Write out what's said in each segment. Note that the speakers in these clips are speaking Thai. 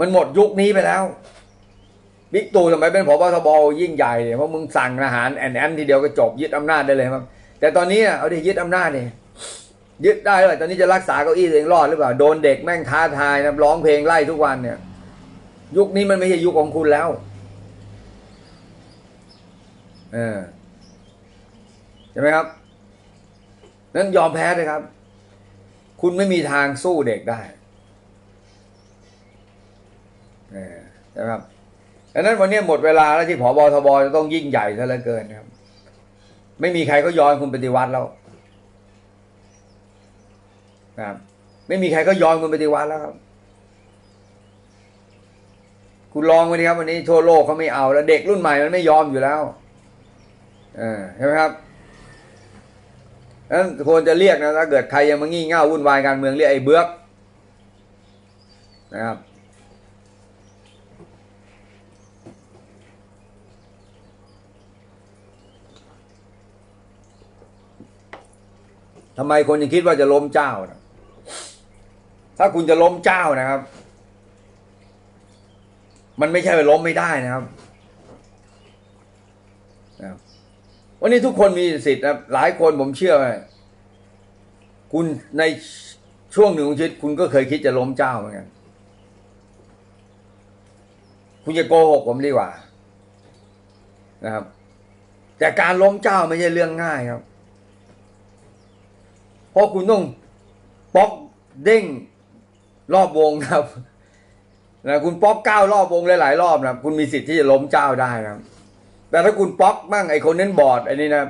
มันหมดยุคนี้ไปแล้วบิ๊กตู่สมัยเป็นผบทบยิ่งใหญ่เนี่ยเพราะมึงสั่งทหารแอนแอนทีเดียวก็จบยึดอำนาจได้เลยครับ แต่ตอนนี้เอาดิยึดอำนาจเนี่ยยึดได้เลยตอนนี้จะรักษาเก้าอี้ตัวเองรอดหรือเปล่าโดนเด็กแม่งท้าทายนะร้องเพลงไล่ทุกวันเนี่ย ยุคนี้มันไม่ใช่ยุคของคุณแล้วเออใช่ไหมครับนั้นยอมแพ้เลยครับ คุณไม่มีทางสู้เด็กได้ ใช่ไหมครับดังนั้นวันนี้หมดเวลาแล้วที่ผบทบจะต้องยิ่งใหญ่ซะเหลือเกินครับ ไม่มีใครก็ย้อมคุณปฏิวัติแล้วนะครับ ไม่มีใครก็ย้อมคุณปฏิวัติแล้วครับ คุณลองไปดิครับ วันนี้ทั่วโลกเขาไม่เอาแล้ว เด็กรุ่นใหม่มันไม่ยอมอยู่แล้วเออใช่ไหมครับนั้นควรจะเรียกนะถ้าเกิดใครยังมางี่เง่าวุ่นวายการเมืองเรียกไอ้เบือกนะครับ ทำไมคนยังคิดว่าจะล้มเจ้านะถ้าคุณจะล้มเจ้านะครับ มันไม่ใช่ว่าล้มไม่ได้นะครับวันนี้ทุกคนมีสิทธิ์นะหลายคนผมเชื่อว่าคุณในช่วงหนึ่งของชีวิตคุณก็เคยคิดจะล้มเจ้าเหมือนกันคุณจะโกหกผมดีกว่า นะครับ แต่การล้มเจ้าไม่ใช่เรื่องง่ายครับ เพราะคุณต้องป๊อกเด้งรอบวงครับนะคุณป๊อกเก้ารอบวงหลายๆรอบนะคุณมีสิทธิ์ที่จะล้มเจ้าได้นะครับแต่ถ้าคุณป๊อกบ้างไอ้คนนั้นบอดไอ้นี่นะ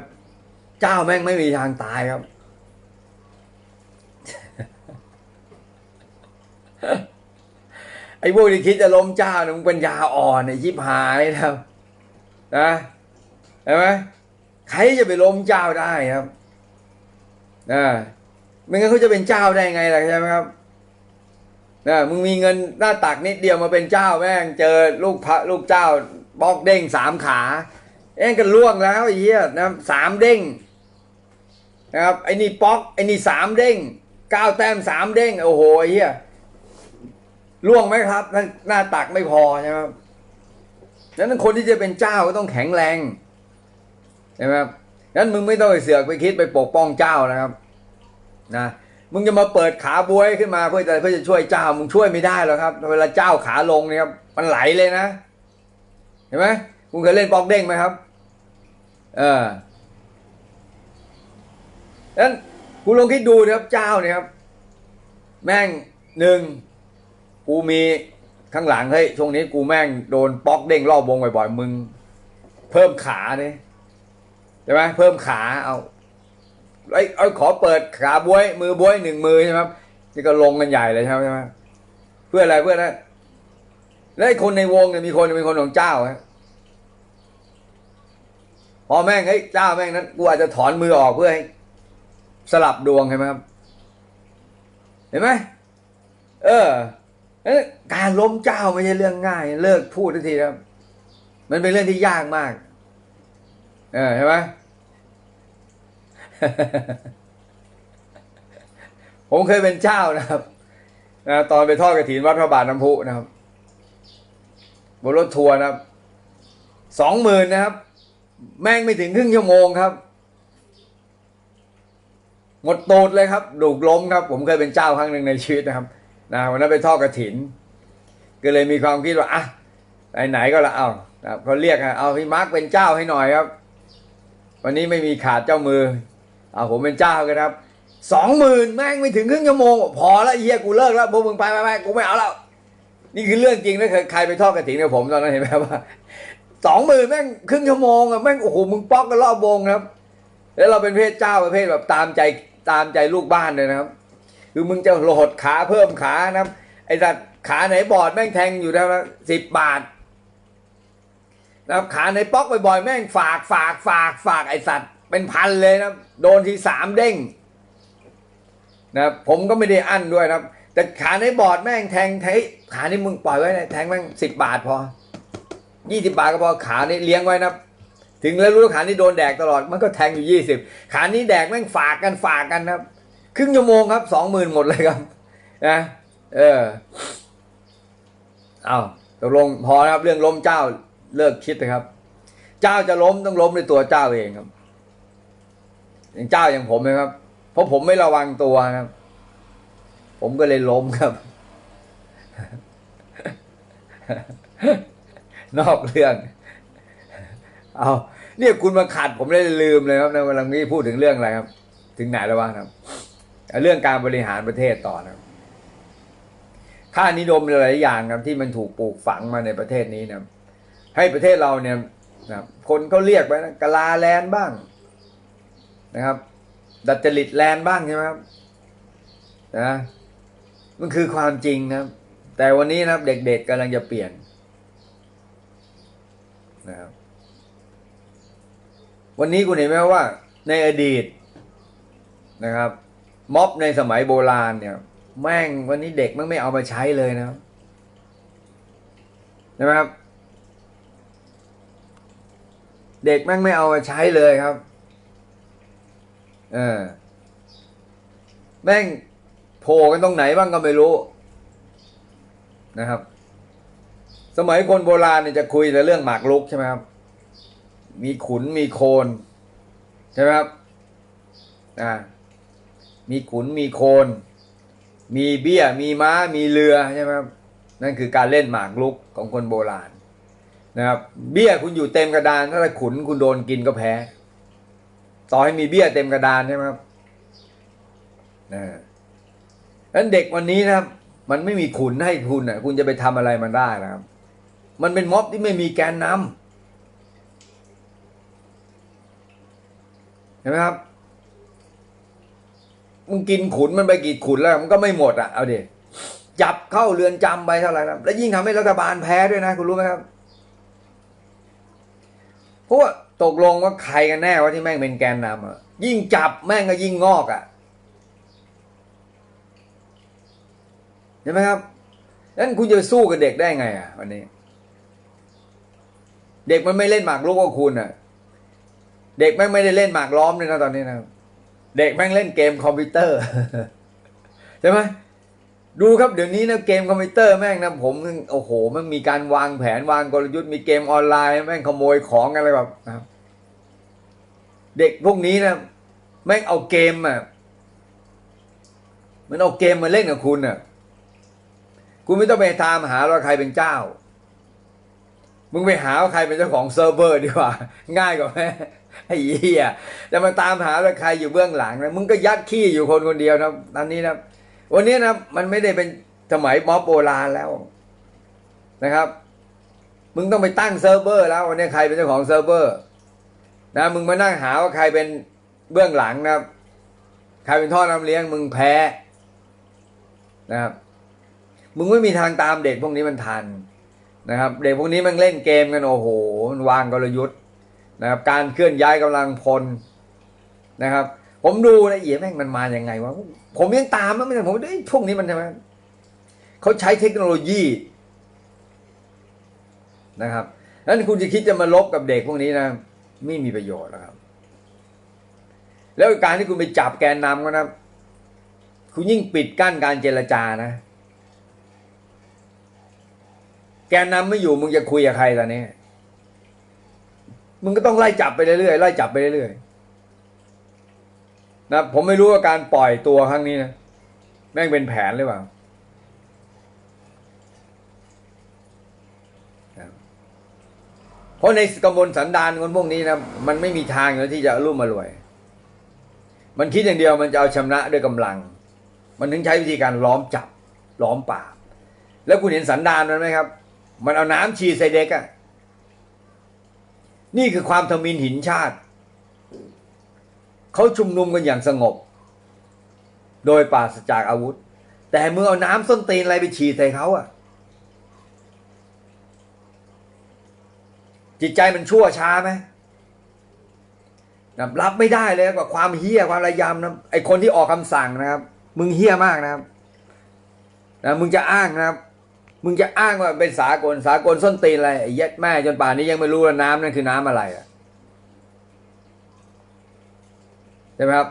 เจ้าแม่งไม่มีทางตายครับ ไอ้พวกที่คิดจะล้มเจ้านี่มึงป็นยาอ่อนไอ้ยิบหายนะครับ นะเห็นไหมใครจะไปล้มเจ้าได้ครับ นะไม่งั้นเขาจะเป็นเจ้าได้ไงล่ะใช่ไหมครับนะมึงมีเงินหน้าตักนิดเดียวมาเป็นเจ้าแม่งเจอลูกพระลูกเจ้าบอกเด้งสามขาเอ็งกันล่วงแล้วไอ้เหี้ยนะสามเด้งนะครับไอ้นี่ป๊อกไอ้นี่สามเด้งเก้าแต้มสามเด้งโอ้โหไอ้เหี้ยล่วงไหมครับหน้าหน้าตักไม่พอใช่ไหมครับดังนั้นคนที่จะเป็นเจ้าก็ต้องแข็งแรงใช่ไหมครับ งั้นมึงไม่ต้องไปเสือกไปคิดไปปกป้องเจ้านะครับ นะมึงจะมาเปิดขาบวยขึ้นมาเพื่อจะเพื่อจะช่วยเจ้ามึงช่วยไม่ได้หรอกครับ เวลาเจ้าขาลงเนี่ยครับมันไหลเลยนะ เห็นไหมคุณเคยเล่นปอกเด้งไหมครับ เออนั้นคุณลองคิดดูนะครับเจ้าเนี่ยครับ แม่งหนึ่งกูมีข้างหลังเฮ้ยช่วงนี้กูแม่งโดนปอกเด้งรอบวงบ่อยๆมึง เพิ่มขาเนี่ย ใช่ไหมเพิ่มขาเอาไอ้ไอ้ขอเปิดขาบวย มือบวยหนึ่งมือใช่ไหมครับนี่ก็ลงกันใหญ่เลยใช่ไหมใช่ไหมเพื่ออะไรเพื่อนะแล้วไอ้คนในวงเนี่ยมีคนเป็นคนของเจ้าฮะพอแม่งเฮ้ยเจ้าแม่งนั้นกูอาจจะถอนมือออกเพื่อให้สลับดวงใช่ไหมครับ เห็นไหมเออเอ้ยการล้มเจ้าไม่ใช่เรื่องง่าย เลิกพูดทันทีครับ มันเป็นเรื่องที่ยากมาก เออใช่ไหมผมเคยเป็นเจ้านะครับนะตอนไปทอดกระถินวัดพระบาทน้ำพุนะครับบนรถทัวร์นะครับสองหมื่นนะครับ แม่งไม่ถึงครึ่งชั่วโมงครับ หมดตูดเลยครับดูกล้มครับ ผมเคยเป็นเจ้าครั้งหนึ่งในชีวิตนะครับนะวันนั้นไปทอดกระถิน ก็เลยมีความคิดว่าอะไหนๆก็ละเอาครับเขาเรียกอะเอาพี่มาร์กเป็นเจ้าให้หน่อยครับ วันนี้ไม่มีขาดเจ้ามือเอาผมเป็นเจ้ากันครับสองหมื่นแม่งไม่ถึงครึ่งชั่วโมง พอแล้วเฮียกูเลิกแล้วพวกมึงไปไปไปกูไม่เอาแล้วนี่คือเรื่องจริงนะใครไปทอดกระถิ่นกับผมตอนนั้นเห็นไหมว่าสองหมื่นแม่งครึ่งชั่วโมงอะแม่งโอ้โหมึงป๊อกกันรอบวงครับ แล้วเราเป็นเพศเจ้าประเภทแบบตามใจตามใจลูกบ้านเลยนะครับ คือมึงจะโหลดขาเพิ่มขานะครับไอ้สัตว์ขาไหนบอดแม่งแทงอยู่แล้วสิบบาท นะครับขาในป๊อกบ่อยๆแม่งฝากฝากฝากฝากไอสัตว์ เป็นพันเลยนะโดนทีสามเด้งนะครับผมก็ไม่ได้อั้นด้วยนะครับ แต่ขาในบอร์ดแม่งแทงแทงเฮ้ยขานี่มึงปล่อยไว้นะแทงแม่งสิบบาทพอยี่สิบาทก็พอขานี่เลี้ยงไว้นะถึงแล้วรู้ว่าขานี่โดนแดกตลอดมันก็แทงอยู่ยี่สิบขานี้แดกแม่งฝากกันฝากกันครับ ครึ่งชั่วโมงครับสองหมื่นหมดเลยครับนะเออเอาตกลงพอนะครับเรื่องล้มเจ้า เลิกคิดนะครับ เจ้าจะล้มต้องล้มในตัวเจ้าเองครับ อย่างเจ้าอย่างผมนะครับ เพราะผมไม่ระวังตัวครับ ผมก็เลยล้มครับ นอกเรื่อง เอาเนี่ยคุณมาขัดผมเลยลืมเลยครับในกำลังนี้พูดถึงเรื่องอะไรครับ ถึงไหนแล้ววะครับเรื่องการบริหารประเทศต่อนะครับค่านิยมหลายอย่างครับที่มันถูกปลูกฝังมาในประเทศนี้นะครับ ให้ประเทศเราเนี่ยนะคนเขาเรียกไปนะกลาแลนบ้างนะครับ ดัดจริตแลนบ้างใช่ไหมครับนะมันคือความจริงนะครับ แต่วันนี้นะครับ เด็กๆกำลังจะเปลี่ยนนะครับวันนี้คุณเห็นไหมว่า ในอดีตนะครับ ม็อบในสมัยโบราณเนี่ย แม่งวันนี้เด็กมันไม่เอามาใช้เลยนะครับใช่ไหมครับ เด็กแม่งไม่เอามาใช้เลยครับ เออ แม่งโผล่กันตรงไหนบ้างก็ไม่รู้นะครับ สมัยคนโบราณเนี่ยจะคุยแต่เรื่องหมากรุกใช่ไหมครับ มีขุนมีโคนใช่ไหมครับ อ่า มีขุนมีโคน มีเบี้ย มีม้า มีเรือใช่ไหมครับ นั่นคือการเล่นหมากรุกของคนโบราณ นะครับเบี้ยคุณอยู่เต็มกระดาน ถ้าขุนคุณโดนกินก็แพ้ ต่อให้มีเบี้ยเต็มกระดานใช่ไหมครับนะนั้นเด็กวันนี้นะครับ มันไม่มีขุนให้คุณอะ คุณจะไปทำอะไรมันได้นะครับ มันเป็นม็อบที่ไม่มีแกนนำเห็นไหมครับมึงกินขุนมันไปกี่ขุนแล้วมันก็ไม่หมดอะเอาดิจับเข้าเรือนจำไปเท่าไหร่ครับแล้วยิ่งทำให้รัฐบาลแพ้ด้วยนะ คุณรู้ไหมครับ ราะว่าตกลงว่าใครกันแน่ว่าที่แม่งเป็นแกนนำอะยิ่งจับแม่งก็ยิ่งงอกอะเห็นไหมครับนั้นคุณจะสู้กับเด็กได้ไงอะวันนี้ เด็กมันไม่เล่นหมากรุกกับคุณอะ เด็กแม่งไม่ได้เล่นหมากล้อมเลยนะตอนนี้นะเด็กแม่งเล่นเกมคอมพิวเตอร์ใช่ไหม ดูครับเดี๋ยวนี้นะเกมคอมพิวเตอร์แม่งนะผมโอ้โห มันมีการวางแผนวางกลยุทธ์มีเกมออนไลน์แม่งขโมยของอะไรแบบนะเด็กพวกนี้นะแม่งเอาเกมอะมันเอาเกมมาเล่นกับคุณอะ คุณไม่ต้องไปตามหาว่าใครเป็นเจ้า มึงไปหาว่าใครเป็นเจ้าของเซิร์ฟเวอร์ดีกว่า ง่ายกว่าแม่ไอ้เหี้ยจะมาตามหาว่าใครอยู่เบื้องหลังนะมึงก็ยัดขี้อยู่คนคนเดียวนะตอนนี้นะ วันนี้นะมันไม่ได้เป็นสมัยม็อบโบราณแล้วนะครับ มึงต้องไปตั้งเซิร์ฟเวอร์ แล้ววันนี้ใครเป็นเจ้าของเซิร์ฟเวอร์ นะ มึงมานั่งหาว่าใครเป็นเบื้องหลังนะครับใครเป็นท่อนำเลี้ยงมึงแพ้นะครับ มึงไม่มีทางตามเด็กพวกนี้มันทันนะครับ เด็กพวกนี้มันเล่นเกมกันโอ้โหวางกลยุทธ์นะครับ การเคลื่อนย้ายกำลังพลนะครับ ผมดูนะเอียแม่งมันมาอย่างไงวะผมยังตามมันไม่ได้ผมได้ยพวกนี้มันใช่ไหมเขาใช้เทคโนโลยีนะครับนั้นคุณจะคิดจะมาลบกับเด็กพวกนี้นะไม่มีประโยชน์นะครับ แล้วการที่คุณไปจับแกนนำก็นะคุณยิ่งปิดกั้นการเจรจานะ แกนนำไม่อยู่มึงจะคุยกับใครตอนนี้มึงก็ต้องไล่จับไปเรื่อยๆไล่จับไปเรื่อยๆ นะผมไม่รู้ว่าการปล่อยตัวครั้งนี้นะแม่งเป็นแผนหรือเปล่าเพราะในกำบลสันดานคนพวกนี้นะมันไม่มีทางเลยที่จะรุ่มมารวย มันคิดอย่างเดียวมันจะเอาชนะด้วยกำลัง มันถึงใช้วิธีการล้อมจับล้อมป่าบแล้วคุณเห็นสันดานมันไหมครับ มันเอาน้ำฉีดใส่เด็กอะ่ะนี่คือความทมินหินชาติ เขาชุมนุมกันอย่างสงบ โดยปราศจากอาวุธ แต่เมื่อเอาน้ำส้นตีนอะไรไปฉีดใส่เขาอะจิตใจมันชั่วช้าไหมรับไม่ได้เลยกับความเฮี้ยความระยำนะไอคนที่ออกคำสั่งนะครับ มึงเฮี้ยมากนะครับนะมึงจะอ้างนะครับ มึงจะอ้างว่าเป็นสากลสากลส้นตีนอะไรยัดแม่จนป่านนี้ยังไม่รู้ว่าน้ำนั่นคือน้ำอะไรอะใช่ไหมครับ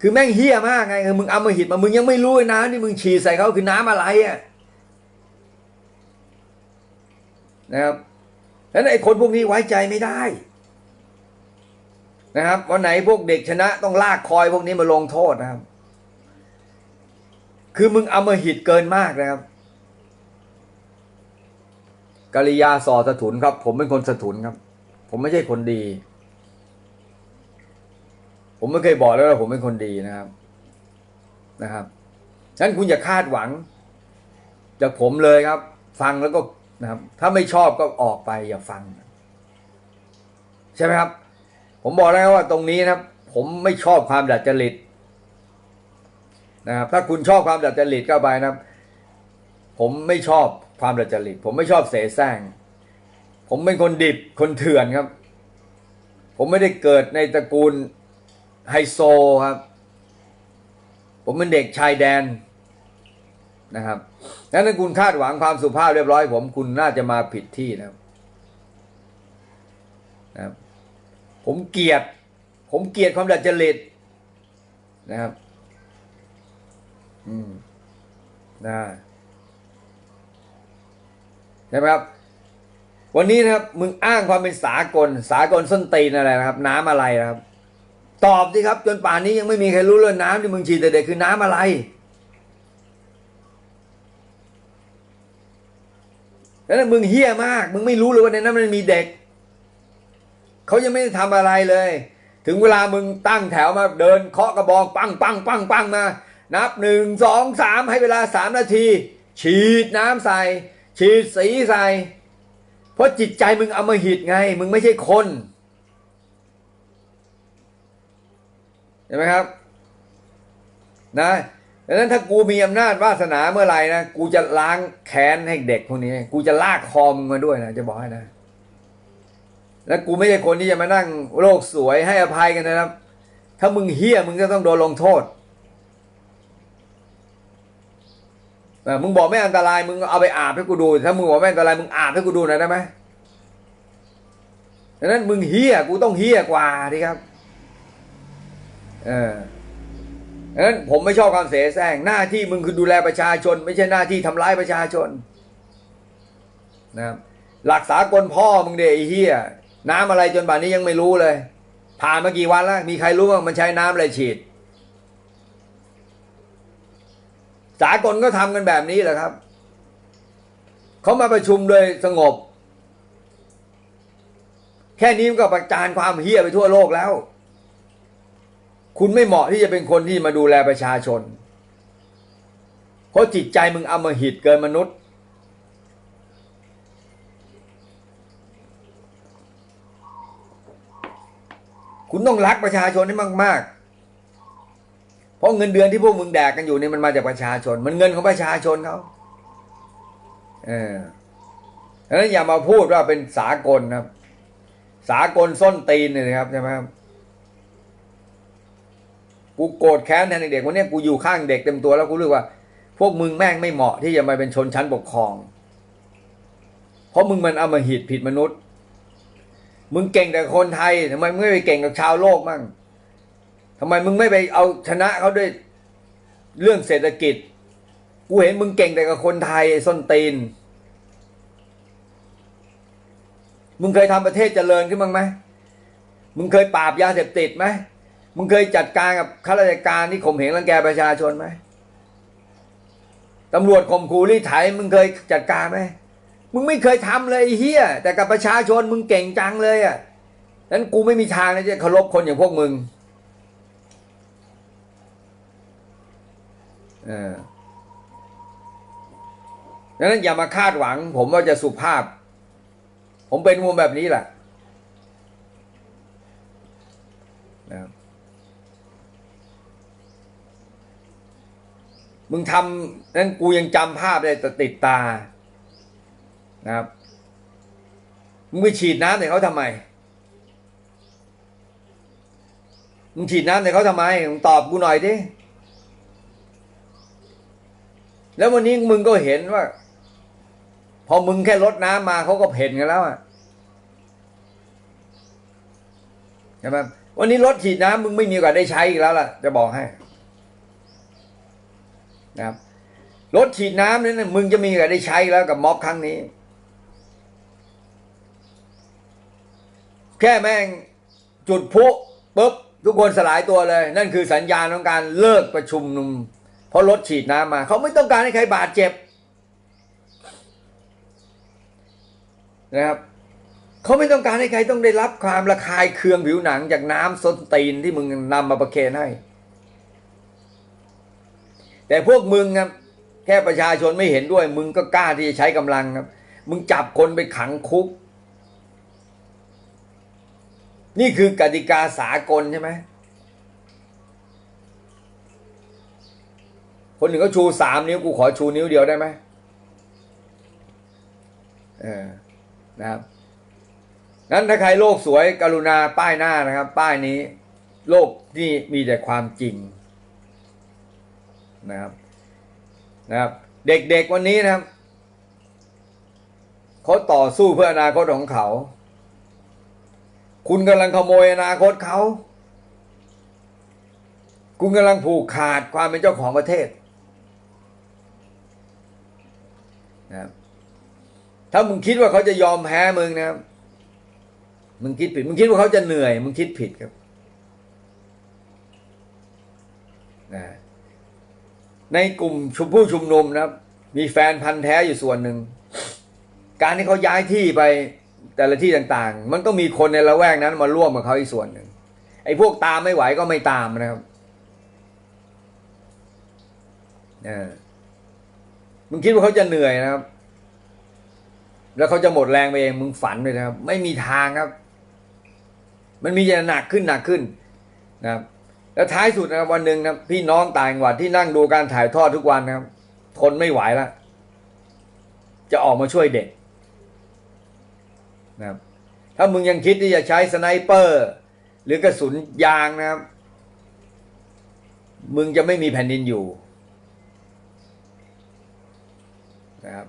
คือแม่งเฮี้ยมากไงมึงเอามาหิดมามึงยังไม่รู้น้ำที่มึงฉีดใส่เขาคือน้ำอะไรอะนะครับฉะนั้นไอ้คนพวกนี้ไว้ใจไม่ได้นะครับวันไหนพวกเด็กชนะต้องลากคอยพวกนี้มาลงโทษนะครับ คือมึงเอามาหิดเกินมากนะครับกริยาสอสถุนครับ ผมเป็นคนสถุนครับ ผมไม่ใช่คนดี ผมไม่เคยบอกแล้วว่าผมเป็นคนดีนะครับ นะครับฉะนั้นคุณอย่าคาดหวัง จากผมเลยครับ ฟังแล้วก็นะครับ ถ้าไม่ชอบก็ออกไปอย่าฟัง ใช่ไหมครับ ผมบอกแล้วว่าตรงนี้นะครับ ผมไม่ชอบความดัดจริตนะครับ ถ้าคุณชอบความดัดจริตก็ไปนะครับ ผมไม่ชอบความดัดจริต ผมไม่ชอบเสแสร้งผมเป็นคนดิบคนเถื่อนครับ ผมไม่ได้เกิดในตระกูล ไฮโซครับ ผมเป็นเด็กชายแดนนะครับดังนั้นคุณคาดหวังความสุภาพเรียบร้อย ผมคุณน่าจะมาผิดที่นะครับนะผมเกลียด ผมเกลียดความดัดจริตนะครับ อืมนะใช่ไหมครับ วันนี้นะครับ มึงอ้างความเป็นสากล สากลส้นตีนอะไรนะครับ น้ำอะไรนะครับ ตอบสิครับ จนป่านนี้ยังไม่มีใครรู้เลยน้ำที่มึงฉีดแต่เด็กคือน้ำอะไร แล้วมึงเฮี้ยมาก มึงไม่รู้เลยว่าในนั้นมันมีเด็ก เขายังไม่ได้ทำอะไรเลย ถึงเวลามึงตั้งแถวมาเดินเคาะกระบองปังปังปังปังมา นับหนึ่งสองสามให้เวลาสามนาที ฉีดน้ำใส่ ฉีดสีใส่ เพราะจิตใจมึงเอามาหิดไง มึงไม่ใช่คน ห็นไหมครับนะดังนั้นถ้ากูมีอำนาจวาสนาเมื่อไหร่นะกูจะล้างแค้นให้เด็กพวกนี้ กูจะลากคอมงมาด้วยนะจะบอกให้นะ แล้วกูไม่ใช่คนที่จะมานั่งโลกสวยให้อภัยกันนะครับ ถ้ามึงเฮี้ยมึงก็ต้องโดนลงโทษเออมึงบอกไม่อันตรายมึงเอาไปอาบให้กูดู ถ้ามึงบอกไม่อันตรายมึงอาบให้กูดูหน่อยได้ไหมดังนั้นมึงเฮี้ยกูต้องเฮี้ยกว่าดิครับ เออดังนั้นผมไม่ชอบความเสแสร้งหน้าที่มึงคือดูแลประชาชน ไม่ใช่หน้าที่ทำร้ายประชาชนนะครับหลักสากลพ่อมึงเดไอ้เฮียน้ำอะไรจนป่านนี้ยังไม่รู้เลย ผ่านมากี่วันแล้ว มีใครรู้บ้ามันใช้น้ำอะไรฉีด สากลก็ทำกันแบบนี้แหละครับเขามาประชุมโดยสงบ แค่นี้มันก็ประจานความเฮี้ยไปทั่วโลกแล้ว คุณไม่เหมาะที่จะเป็นคนที่มาดูแลประชาชน เพราะจิตใจมึงอำมหิตเกินมนุษย์ คุณต้องรักประชาชนให้มาก ๆ เพราะเงินเดือนที่พวกมึงแดกกันอยู่นี่มันมาจากประชาชน มันเงินของประชาชนเขาเออดังนั้นอย่ามาพูดว่าเป็นสากลครับ สากลส้นตีนเนี่ยนะครับใช่ไหมครับ กูโกรธแค้นแทนเด็กวันนี้กูอยู่ข้างเด็กเต็มตัวแล้วกูรู้ว่า พวกมึงแม่งไม่เหมาะที่จะมาเป็นชนชั้นปกครอง เพราะมึงมันเอามาหิดผิดมนุษย์ มึงเก่งแต่คนไทยทำไมมึงไม่ไปเก่งกับชาวโลกมั่งทำไมมึงไม่ไปเอาชนะเขาด้วยเรื่องเศรษฐกิจ กูเห็นมึงเก่งแต่กับคนไทยไอ้ส้นตีน มึงเคยทำประเทศเจริญขึ้นบ้างไหมมึงเคยปราบยาเสพติดไหม มึงเคยจัดการกับข้าราชการที่ข่มเหงรังแกประชาชนไหมตำรวจข่มขู่รีดไถมึงเคยจัดการไหมมึงไม่เคยทำเลยเฮียแต่กับประชาชนมึงเก่งจังเลยอะนั้นกูไม่มีทางนะจะเคารพคนอย่างพวกมึงเออดังนั้นอย่ามาคาดหวัง ผมว่าจะสุภาพ ผมเป็นมุมแบบนี้แหละนะครับ มึงทำนั้นกูยังจำภาพได้ติดตานะครับ มึงไปฉีดน้ำใส่เขาทำไม มึงฉีดน้ำใส่เขาทำไม มึงตอบกูหน่อยดิ แล้ววันนี้มึงก็เห็นว่า พอมึงแค่ลดน้ำมาเขาก็เพ่นกันแล้วอะใช่ไหมวันนี้รถฉีดน้ำมึงไม่มีโอกาสได้ใช้อีกแล้วล่ะ จะบอกให้ นะครับรถฉีดน้ำนี่นะมึงจะมีอกาสได้ใช้แล้วกับม็อบครั้งนี้ แค่แม่งจุดพุปุ๊บทุกคนสลายตัวเลย นั่นคือสัญญาณของการเลิกประชุมนุม เพราะรถฉีดน้ำมา เขาไม่ต้องการให้ใครบาดเจ็บนะครับเขาไม่ต้องการให้ใครต้องได้รับความระคายเคืองผิวหนังจากน้ำส้นตีนที่มึงนำมาประเคนให้ แต่พวกมึงครับแค่ประชาชนไม่เห็นด้วย มึงก็กล้าที่จะใช้กำลังครับ มึงจับคนไปขังคุก นี่คือกติกาสากลใช่ไหมคนหนึ่งเขาชูสามนิ้วกูขอชูนิ้วเดียวได้ไหมเออนะครับนั้นถ้าใครโลกสวยกรุณาป้ายหน้านะครับ ป้ายนี้ โลกนี่มีแต่ความจริง นะครับนะครับ เด็กๆวันนี้นะครับเขาต่อสู้เพื่ออนาคตของเขา คุณกำลังขโมยอนาคตเขา คุณกำลังผูกขาดความเป็นเจ้าของประเทศนะครับถ้ามึงคิดว่าเขาจะยอมแพ้มึงนะครับมึงคิดผิด มึงคิดว่าเขาจะเหนื่อย มึงคิดผิดครับนะ ในกลุ่มชุมผู้ชุมนุมนะครับ มีแฟนพันธ์แท้อยู่ส่วนหนึ่ง การที่เขาย้ายที่ไปแต่ละที่ต่างๆ มันก็มีคนในละแวกนั้นมาร่วมกับเขาอีกส่วนหนึ่ง ไอ้พวกตามไม่ไหวก็ไม่ตามนะครับเออมึงคิดว่าเขาจะเหนื่อยนะครับ แล้วเขาจะหมดแรงไปเอง มึงฝันเลยนะครับ ไม่มีทางครับ มันมีจะหนักขึ้นหนักขึ้นนะครับ แล้วท้ายสุดนะครับวันหนึ่งนะพี่น้องต่างจังหวัดที่นั่งดูการถ่ายทอดทุกวันนะครับทนไม่ไหวแล้วจะออกมาช่วยเด็กนะครับ ถ้ามึงยังคิดที่จะใช้สไนเปอร์ หรือกระสุนยางนะครับ มึงจะไม่มีแผ่นดินอยู่นะครับ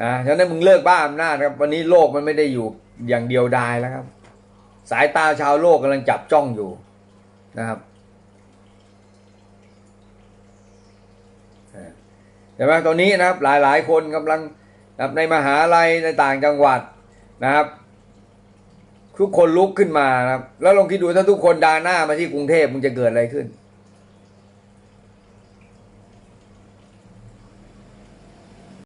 นะฉะนั้นมึงเลิกบ้าอำนาจครับ วันนี้โลกมันไม่ได้อยู่อย่างเดียวดายแล้วครับ สายตาชาวโลกกำลังจับจ้องอยู่นะครับ เห็นไหมตอนนี้นะครับหลายๆ คนกำลังในมหาลัยในต่างจังหวัดนะครับ ทุกคนลุกขึ้นมานะครับ แล้วลองคิดดูถ้าทุกคนดาหน้ามาที่กรุงเทพมันจะเกิดอะไรขึ้น